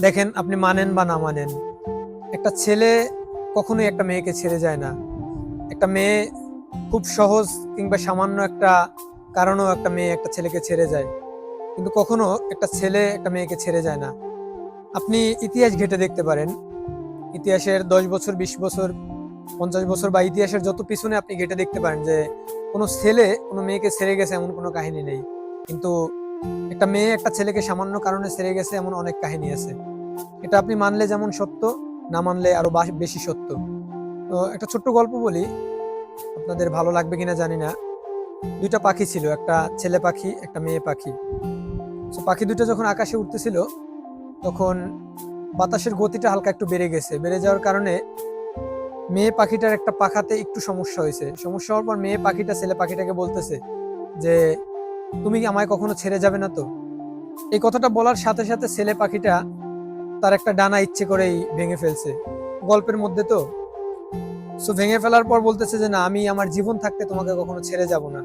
দেখেন, আপনি মানেন বা না মানেন, একটা ছেলে কখনোই একটা মেয়েকে ছেড়ে যায় না। একটা মেয়ে খুব সহজ কিংবা সামান্য একটা কারণেও একটা মেয়ে একটা ছেলেকে ছেড়ে যায়। কিন্তু কখনো একটা ছেলে একটা মেয়েকে ছেড়ে যায় না। আপনি ইতিহাস ঘেটে দেখতে পারেন। ইতিহাসের দশ বছর, বিশ বছর, পঞ্চাশ বছর বা ইতিহাসের যত পিছনে আপনি ঘেটে দেখতে পারেন যে কোনো ছেলে কোনো মেয়েকে ছেড়ে গেছে এমন কোনো কাহিনী নেই। কিন্তু একটা মেয়ে একটা ছেলেকে সামান্য কারণে ছেড়ে গেছে, এমন অনেক কাহিনী আছে। এটা আপনি মানলে যেমন সত্য, না মানলে আরও বেশি সত্য। তো একটা ছোট্ট গল্প বলি। আপনাদের ভালো লাগবে কিনা জানি না। দুইটা পাখি ছিল, একটা ছেলে পাখি, একটা মেয়ে পাখি। তো পাখি দুটো যখন আকাশে উঠতেছিল, তখন বাতাসের গতিটা হালকা একটু বেড়ে গেছে। বেড়ে যাওয়ার কারণে মেয়ে পাখিটার একটা পাখাতে একটু সমস্যা হয়েছে। সমস্যা হওয়ার পর মেয়ে পাখিটা, ছেলে পাখিটাকে বলতেছে যে তুমি আমায় কখনো ছেড়ে যাবে না তো? এই কথাটা বলার সাথে সাথে ছেলে পাখিটা তার একটা ডানা ইচ্ছে করেই ভেঙে ফেলছে। গল্পের মধ্যে তো। সো ভেঙে ফেলার পর বলতেছে যে, না, আমি আমার জীবন থাকতে তোমাকে কখনো ছেড়ে যাব না।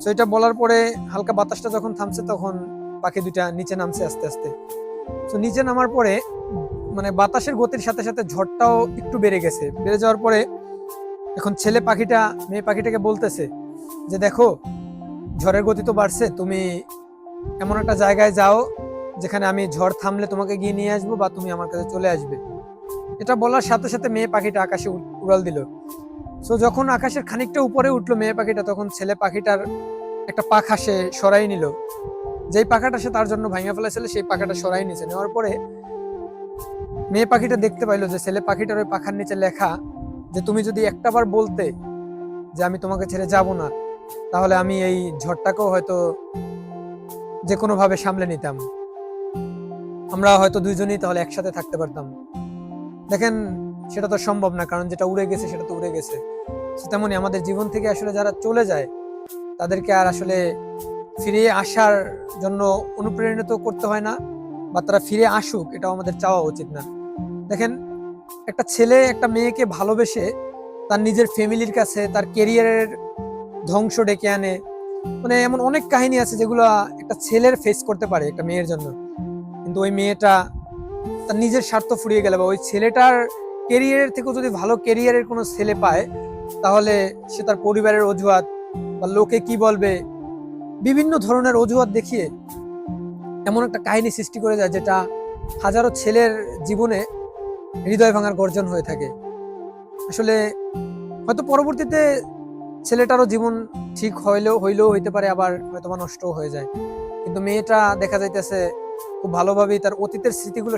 সো এটা বলার পরে হালকা বাতাসটা যখন থামছে তখন পাখি দুইটা নিচে নামছে আস্তে আস্তে। তো নিচে নামার পরে মানে বাতাসের গতির সাথে সাথে ঝড়টাও একটু বেড়ে গেছে। বেড়ে যাওয়ার পরে এখন ছেলে পাখিটা, মেয়ে পাখিটাকে বলতেছে যে, দেখো ঝড়ের গতি তো বাড়ছে, তুমি এমন একটা জায়গায় যাও যেখানে আমি ঝড় থামলে তোমাকে গিয়ে নিয়ে আসব বা তুমি আমার কাছে চলে আসবে। এটা বলার সাথে সাথে মেয়ে পাখিটা আকাশে উড়াল দিল। সো যখন আকাশের খানিকটা উপরে উঠল মেয়ে পাখিটা, তখন ছেলে পাখিটার একটা পাখা সে সরাই নিল। যেই পাখাটা সে তার জন্য ভাঙা ফেলেছিল, সেই পাখাটা সরাই নিছে। নেওয়ার পরে মেয়ে পাখিটা দেখতে পাইলো যে ছেলে পাখিটার ওই পাখার নিচে লেখা যে, তুমি যদি একটাবার বলতে যে, আমি তোমাকে ছেড়ে যাব না তাহলে আমি এই ঝড়টাকেও হয়তো যে কোনো ভাবে সামলে নিতাম। আমরা হয়তো দুইজনেই তাহলে একসাথে থাকতে পারতাম। দেখেন, সেটা তো সম্ভব না, কারণ যেটা উড়ে গেছে, সেটা তো উড়ে গেছে। তেমনই আমাদের জীবন থেকে আসলে যারা চলে যায়, তাদেরকে আর আসলে ফিরে আসার জন্য অনুপ্রেরণিত করতে হয় না, বা তারা ফিরে আসুক, এটাও আমাদের চাওয়া উচিত না। দেখেন, একটা ছেলে, একটা মেয়েকে ভালোবেসে তার নিজের ফ্যামিলির কাছে, তার কেরিয়ারের ধ্বংস ডেকে আনে। মানে এমন অনেক কাহিনী আছে যেগুলো একটা ছেলের ফেস করতে পারে একটা মেয়ের জন্য। কিন্তু ওই মেয়েটা তার নিজের স্বার্থ ফুরিয়ে গেলে বা ওই ছেলেটার কেরিয়ারের থেকেও যদি ভালো কেরিয়ারের কোনো ছেলে পায়, তাহলে সে তার পরিবারের অজুহাত বা লোকে কি বলবে, বিভিন্ন ধরনের অজুহাত দেখিয়ে এমন একটা কাহিনী সৃষ্টি করে যায় যেটা হাজারো ছেলের জীবনে হৃদয় ভাঙার গর্জন হয়ে থাকে। আসলে হয়তো পরবর্তীতে ছেলেটারও জীবন ঠিক হইলেও হইলেও হইতে পারে, আবার হয়তো নষ্টও হয়ে যায়। কিন্তু মেয়েটা দেখা যাইতেছে খুব ভালোভাবেই তার অতীতের স্মৃতিগুলো